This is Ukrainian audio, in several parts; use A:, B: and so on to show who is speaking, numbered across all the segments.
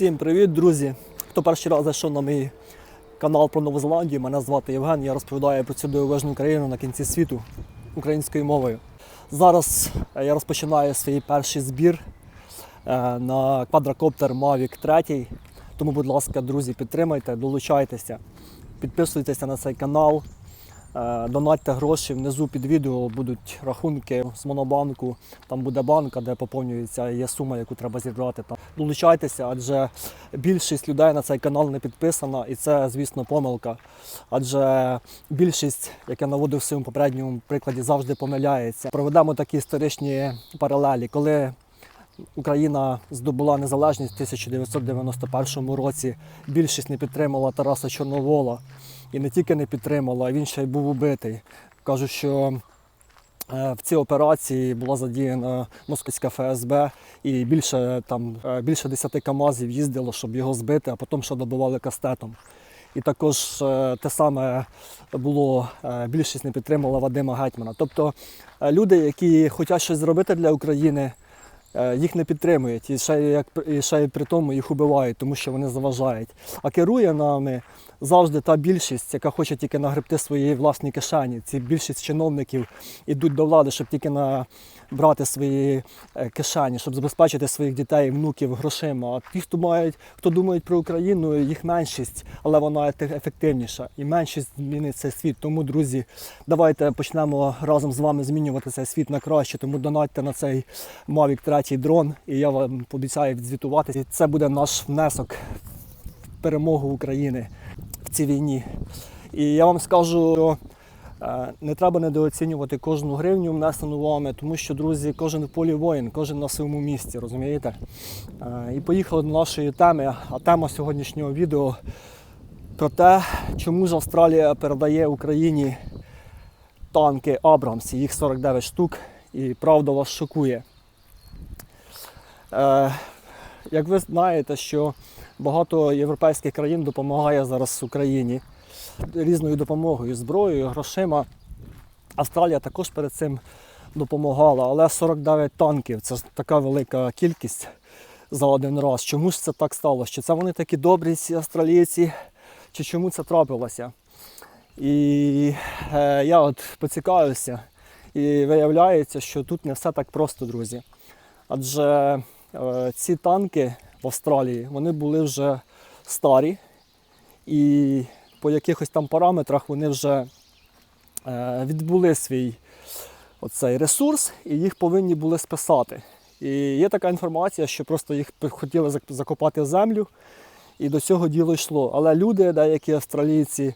A: Всім привіт, друзі! Хто перший раз зайшов на мій канал про Нову Зеландію, мене звати Євген. Я розповідаю про цю дивовижну країну на кінці світу українською мовою. Зараз е, я розпочинаю свій перший збір е, на квадрокоптер Mavic 3. Тому, будь ласка, друзі, підтримайте, долучайтеся, підписуйтеся на цей канал. Е, Донатьте гроші. Внизу під відео будуть рахунки з монобанку. Там буде банка, де поповнюється є сума, яку треба зібрати. Там долучайтеся, адже більшість людей на цей канал не підписана, і це, звісно, помилка. Адже більшість, як я наводив в своєму попередньому прикладі, завжди помиляється. Проведемо такі історичні паралелі, коли. Україна здобула незалежність в 1991 році. Більшість не підтримала Тараса Чорновола. І не тільки не підтримала, він ще й був убитий. Кажуть, що е, в цій операції була задіяна московська ФСБ і більше, там, е, більше 10 КАМАЗів їздило, щоб його збити, а потім ще добивали кастетом. І також е, те саме було, більшість не підтримала Вадима Гетьмана. Тобто люди, які хочуть щось зробити для України, їх не підтримують. І ще, як, і ще й при тому їх убивають, тому що вони заважають. А керує нами завжди та більшість, яка хоче тільки нагребти свої власні кишені. Ці більшість чиновників ідуть до влади, щоб тільки набрати свої е, кишені, щоб забезпечити своїх дітей, внуків грошима. А ті, хто мають, хто думають про Україну, їх меншість, але вона ефективніша. І меншість змінить цей світ. Тому, друзі, давайте почнемо разом з вами змінювати цей світ на краще. Тому донатьте на цей Mavic 3 дрон, і я вам пообіцяю відзвітувати. І це буде наш внесок в перемогу України в цій війні. І я вам скажу, що е, не треба недооцінювати кожну гривню внесену вами, тому що, друзі, кожен в полі воїн, кожен на своєму місці, розумієте? Е, І поїхали до нашої теми. А тема сьогоднішнього відео про те, чому ж Австралія передає Україні танки Абрамс, їх 49 штук, і правда вас шокує. Е, як ви знаєте, що багато європейських країн допомагає зараз Україні різною допомогою, зброєю, грошима. Австралія також перед цим допомагала, але 49 танків це така велика кількість за один раз. Чому ж це так сталося? Чи це вони такі добрі, ці австралійці, чи чому це трапилося? І е, я от поцікавився, і виявляється, що тут не все так просто, друзі. Адже ці танки в Австралії вони були вже старі, і по якихось там параметрах вони вже е, відбули свій оцей ресурс і їх повинні були списати. І є така інформація, що просто їх хотіли закопати в землю, і до цього діло йшло. Але люди, деякі австралійці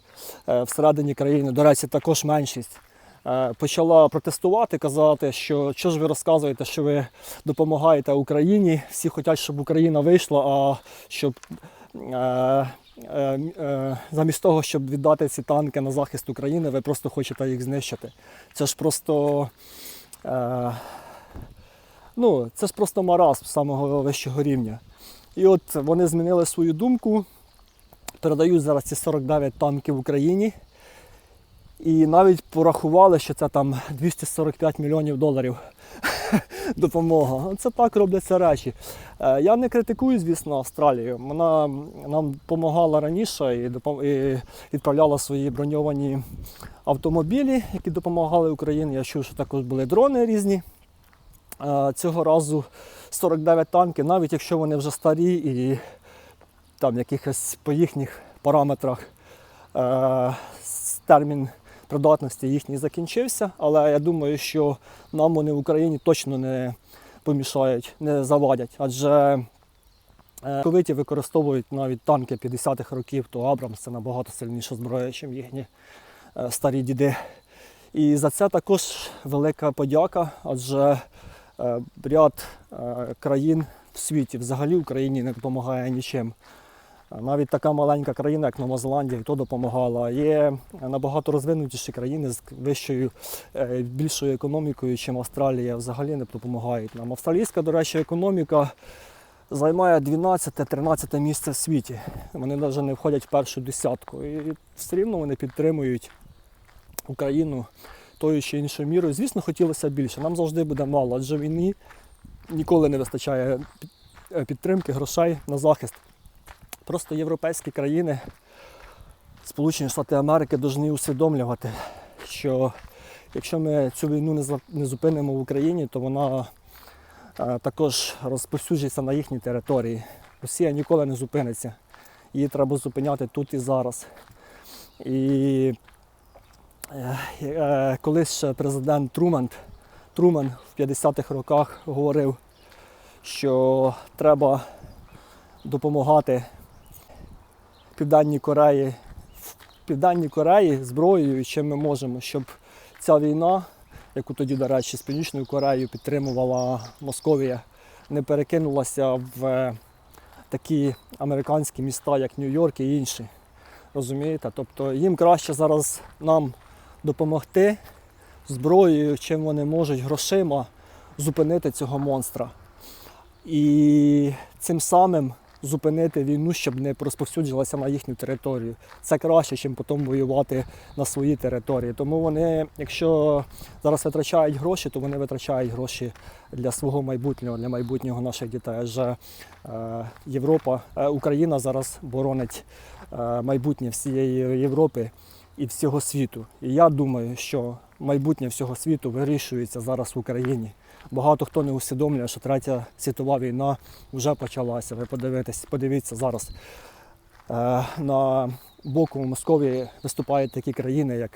A: е, всередині країни, до речі, також меншість, е, почала протестувати, казати, що що ж ви розказуєте, що ви допомагаєте Україні, всі хочуть, щоб Україна вийшла, а щоб е, е, е, замість того, щоб віддати ці танки на захист України, ви просто хочете їх знищити. Це ж просто. Е, ну, це ж просто маразм самого вищого рівня. І от вони змінили свою думку, передають зараз ці 49 танків Україні. І навіть порахували, що це там 245 мільйонів доларів допомога. Це так робляться речі. Е, Я не критикую, звісно, Австралію. Вона нам допомагала раніше і відправляла свої броньовані автомобілі, які допомагали Україні. Я чув, що також були дрони різні. Е, Цього разу 49 танків, навіть якщо вони вже старі і там якихось по їхніх параметрах е, термін придатності їхній закінчився, але я думаю, що нам вони в Україні точно не помішають, не завадять. Адже е, ковиті використовують навіть танки 50-х років, то Абрамс це набагато сильніша зброя, ніж їхні е, старі діди. І за це також велика подяка, адже е, ряд е, країн в світі взагалі Україні не допомагає нічим. Навіть така маленька країна, як Нова Зеландія, і то допомагала. Є набагато розвинутіші країни з вищою, е, більшою економікою, ніж Австралія, взагалі не допомагають нам. Австралійська, до речі, економіка займає 12-13 місце в світі. Вони навіть не входять в першу десятку. І все рівно вони підтримують Україну тою чи іншою мірою. Звісно, хотілося більше. Нам завжди буде мало, адже війні ніколи не вистачає е, підтримки, грошей на захист Просто європейські країни, Сполучені Штати Америки, повинні усвідомлювати, що якщо ми цю війну не зупинимо в Україні, то вона е, також розповсюджується на їхній території. Росія ніколи не зупиниться. Її треба зупиняти тут і зараз. І е, е, колись президент Труман, Труман в 50-х роках говорив, що треба допомагати Південній Кореї, в Південній Кореї зброєю, чим ми можемо, щоб ця війна, яку тоді, до речі, з Північною Кореєю підтримувала Московія, не перекинулася в е, такі американські міста, як Нью-Йорк і інші. Розумієте? Тобто їм краще зараз нам допомогти зброєю, чим вони можуть грошима зупинити цього монстра. І цим самим зупинити війну, щоб не розповсюджувалася на їхню територію. Це краще, ніж потім воювати на своїй території. Тому вони, якщо зараз витрачають гроші, то вони витрачають гроші для свого майбутнього, для майбутнього наших дітей. Адже е, Європа, е, Україна зараз боронить е, майбутнє всієї Європи і всього світу. І я думаю, що майбутнє всього світу вирішується зараз в Україні. Багато хто не усвідомлює, що третя світова війна вже почалася. Ви подивитесь, подивіться зараз. Е, на боку Московії виступають такі країни, як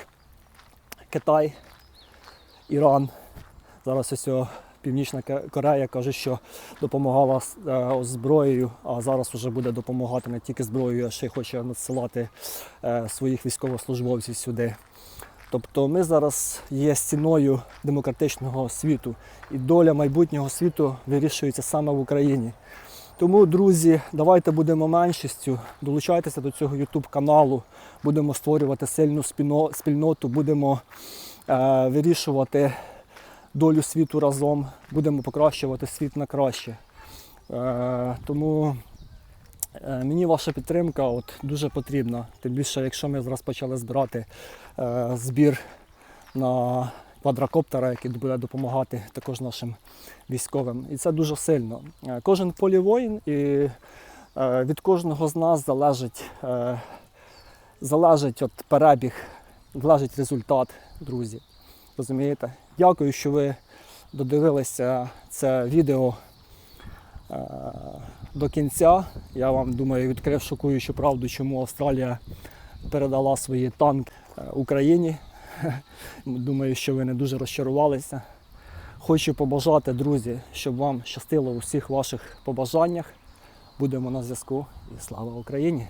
A: Китай, Іран. Зараз ось Північна Корея каже, що допомагала е, зброєю, а зараз вже буде допомагати не тільки зброєю, а ще й хоче надсилати е, своїх військовослужбовців сюди. Тобто ми зараз є стіною демократичного світу, і доля майбутнього світу вирішується саме в Україні. Тому, друзі, давайте будемо меншістю, долучайтеся до цього YouTube каналу, будемо створювати сильну спільноту, будемо е, вирішувати долю світу разом, будемо покращувати світ на краще. Е, тому Мені ваша підтримка от, дуже потрібна. Тим більше, якщо ми зараз почали збирати е, збір на квадрокоптера, який буде допомагати також нашим військовим. І це дуже сильно. Е, кожен полі воїн і е, від кожного з нас залежить, е, залежить от перебіг, залежить результат, друзі. Розумієте? Дякую, що ви додивилися це відео е, до кінця. Я вам думаю, відкрив шокуючу правду, чому Австралія передала свої танки е, Україні. Думаю, що ви не дуже розчарувалися. Хочу побажати, друзі, щоб вам щастило у всіх ваших побажаннях. Будемо на зв'язку і слава Україні!